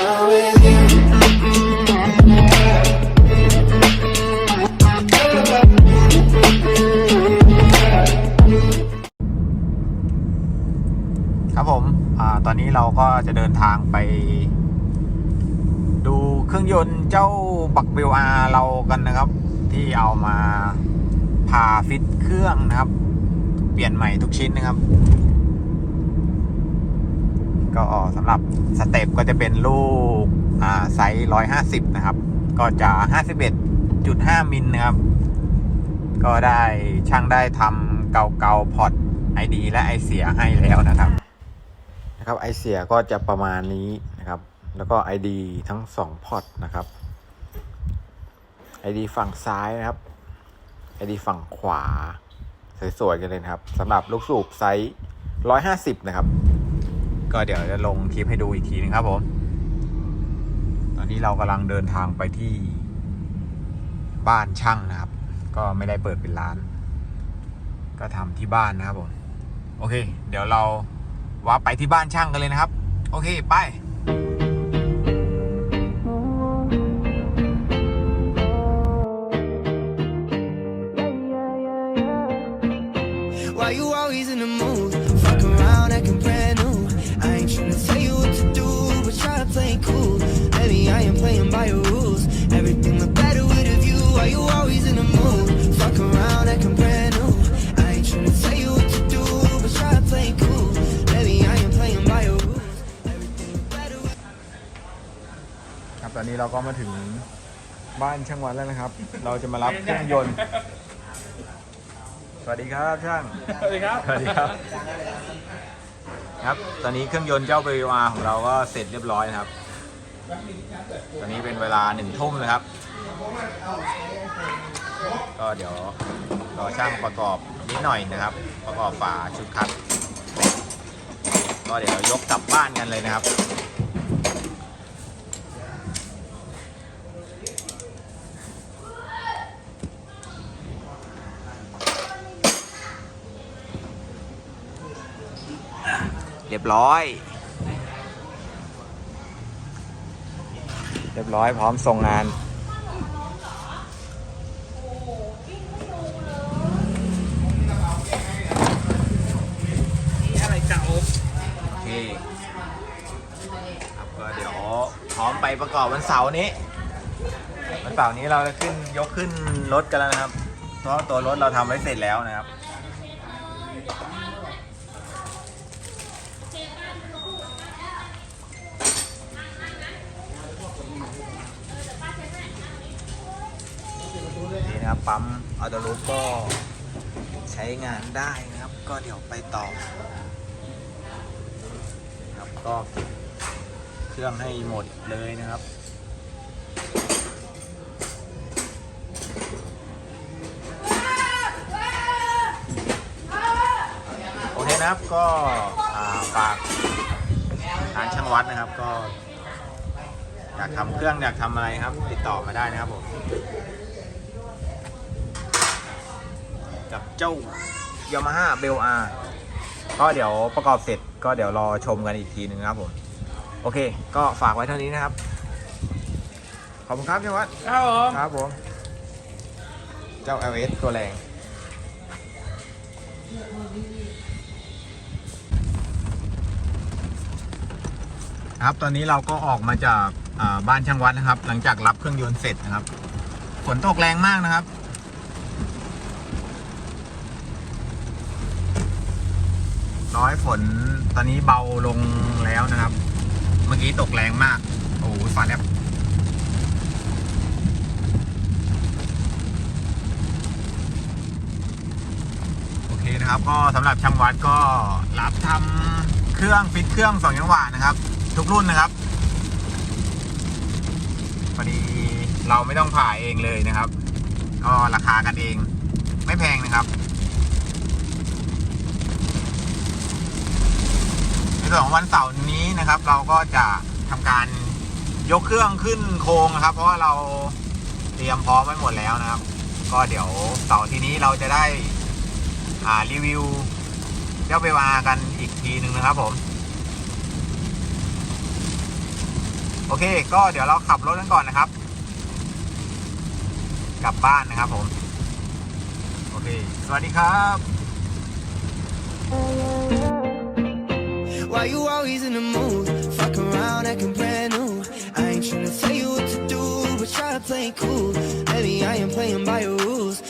ครับผมอตอนนี้เราก็จะเดินทางไป ดูเครื่องยนต์เจ้าบักเบลอาเรากันนะครับ ที่เอามาพาฟิตเครื่องนะครับ เปลี่ยนใหม่ทุกชิ้นนะครับ ก็สำหรับสเต็ปก็จะเป็นลูกไซส์150นะครับ ก็จะ51.5มิลนะครับ ก็ได้ช่างได้ทำเกาเกาๆพอร์ตไอดีและไอเสียให้แล้วนะครับนะครับไอเสียก็จะประมาณนี้นะครับ แล้วก็ ID ทั้ง 2 พอร์ตนะครับ ID ฝั่งซ้ายนะครับ ID ฝั่งขวา สวยๆกันเลยนะครับสำหรับลูกสูบไซส์150 นะครับ ก็เดี๋ยวจะลงคลิปให้ดูอีกทีนึงครับผม ตอนนี้เรากำลังเดินทางไปที่บ้านช่างนะครับ ก็ไม่ได้เปิดเป็นร้าน ก็ทำที่บ้านนะครับผม โอเค เดี๋ยวเราว่าไปที่บ้านช่างกันเลยนะครับ โอเค ไป Why you always in the mood? Fuck around, acting brand I ain't tryna tell you what to do, but try to play cool. Baby, I ain't playing by your rules. Everything look better with a view. Why you always in the mood? Fuck around, acting brand new. I ain't tryna tell you what to do, but try to play cool. Baby, I ain't playing by your rules. Everything look better with ครับตอนนี้เราก็มาถึงบ้านช่างวันแล้วนะครับ เราจะมารับเครื่องยนต์ สวัสดีครับช่าง สวัสดีครับ สวัสดีครับ ครับ ตอนนี้เครื่องยนต์เจ้า BWR ของเราก็เสร็จเรียบร้อยนะครับ ตอนนี้เป็นเวลาหนึ่งทุ่มนะครับ ก็เดี๋ยวรอช่างประกอบนิดหน่อยนะครับ ประกอบฝาชุดคัด ก็เดี๋ยวยกกลับบ้านกันเลยนะครับ เรียบร้อย เรียบร้อยพร้อมส่งงานอะไรเก่าโอเคครับก็เดี๋ยวพร้อมไปประกอบวันเสาร์นี้ วันเสาร์นี้เราจะขึ้นยกขึ้นรถกันแล้วนะครับ เพราะตัวรถเราทำไว้เสร็จแล้วนะครับ นะครับ ปั๊มอัลโตลูปก็ใช้งานได้นะครับ ก็เดี๋ยวไปต่อครับก็เครื่องให้หมดเลยนะครับโอเคนะครับก็ฝากทางช่างวัดนะครับก็อยากทำเครื่องอยากทำอะไรครับ ติดต่อมาได้นะครับผม กับเจ้ายามาฮ่าเบลอาร์ก็เดี๋ยวประกอบเสร็จก็เดี๋ยวรอชมกันอีกทีหนึ่งนะครับผม โอเค ก็ฝากไว้เท่านี้นะครับ ขอบคุณครับช่างวัดครับผมครับผมเจ้า LS ตัวแรงครับตอนนี้เราก็ออกมาจากอ่าบ้านช่างวัดนะครับ หลังจากรับเครื่องยนต์เสร็จนะครับฝนตกแรงมากนะครับ ร้อยฝนตอนนี้เบาลงแล้วนะครับ เมื่อกี้ตกแรงมาก โอ้โหฟ้าแลบโอเคนะครับ ก็สำหรับช่างวัดก็รับทำเครื่องฟิตเครื่องสองจังหวะนะครับ ทุกรุ่นนะครับพอดีเราไม่ต้องผ่าเองเลยนะครับ ก็ราคากันเอง ไม่แพงนะครับ ส่วนของวันเสาร์นี้นะครับ เราก็จะทำการยกเครื่องขึ้นโค้งครับ เพราะว่าเราเตรียมพร้อมไว้หมดแล้วนะครับ ก็เดี๋ยวเสาร์ที่นี้เราจะได้อ่ารีวิวเจ้าไปวากันอีกทีหนึ่งนะครับ ผม โอเค ก็เดี๋ยวเราขับรถกันก่อนนะครับ กลับบ้านนะครับผม โอเค สวัสดีครับ Why you always in the mood? Fuck around, acting brand new. I ain't tryna tell you what to do, but try to play cool. Maybe I am playing by your rules.